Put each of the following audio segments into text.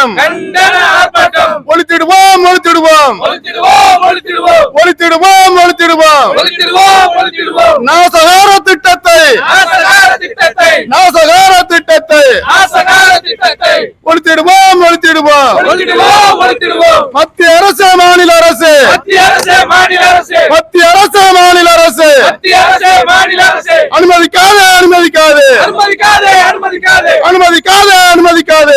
ஆர்ப்பாட்டம் ஒழித்திடுவோம் ஒழித்திடுவோம் ஒழித்திடுவோம் ஒழித்திடுவோம் நாசகார திட்டத்தை. நாசகார திட்டத்தை. ஒழித்திடுவோம் ஒழித்திடுவோம் மத்திய அரசு மாநில அரசு. மத்திய அரசு மாநில அரசு. மத்திய அரசு மாநில அரசு. அனுமதிக்காது. அனுமதிக்காது அனுமதிக்காதே. அனுமதிக்காதே அனுமதிக்காது. அனுமதிக்காது அனுமதிக்காதே.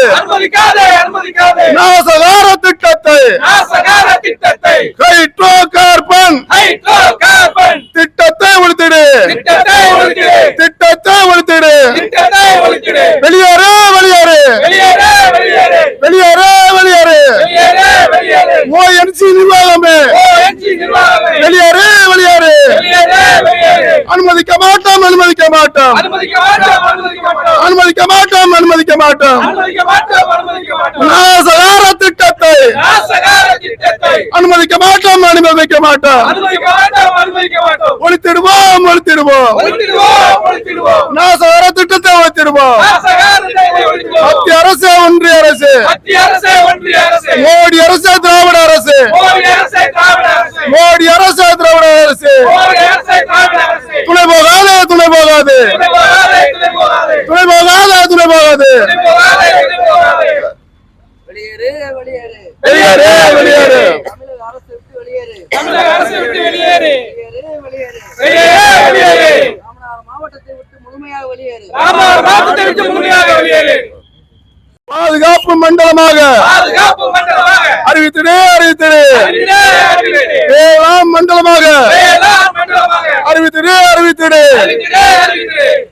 அனுமதிக்காதே நாசகார திட்டத்தை. ஆசகார திட்டத்தை. ஹைட்ரோ கார்பன் ஹைட்ரோ கார்பன் திட்டத்தை ஒழித்திடு. திட்டத்தை ஒழித்திடு. திட்டத்தை ஒழித்திடு. திட்டத்தை ஒழித்திடு. வெளியேறு. அனுமதிக்க மாட்டோம் அனுமதிக்க மாட்டோம். அனுமதிக்க மாட்டோம் அனுமதிக்க மாட்டோம். நாசகார திட்டத்தை அனுமதிக்க மாட்டோம் அனுமதிக்க மாட்டோம். ஒழித்திடுவோம் ஒழித்திடுவோம். நாசகார திட்டத்தை ஒழித்திடுவோம். மத்திய அரசு ஒன்றிய அரசு. மோடி அரசு திராவிட அரசு. மோடி அரசு திராவிட போகாது. துணை போகாதே துணை போகாதே. வெளியேறு வெளியேறு. வெளியேறு வெளியேறு. தமிழக அரசு விட்டு வெளியேறு. தமிழக அரசு விட்டு வெளியேறு. வெளியேறு வெளியேறு. வெளியேறு வெளியேறு. ராமநாதபுரம் மாவட்டத்தை விட்டு முழுமையாக வெளியேறு. ராமநாதபுரம் மாவட்டத்தை விட்டு முழுமையாக வெளியேறு. பாதுகாப்பு மண்டலமாக. அறிவித்திடு அறிவித்திடு. வேளாண் மண்டலமாக. அறிவிக்கிறேன்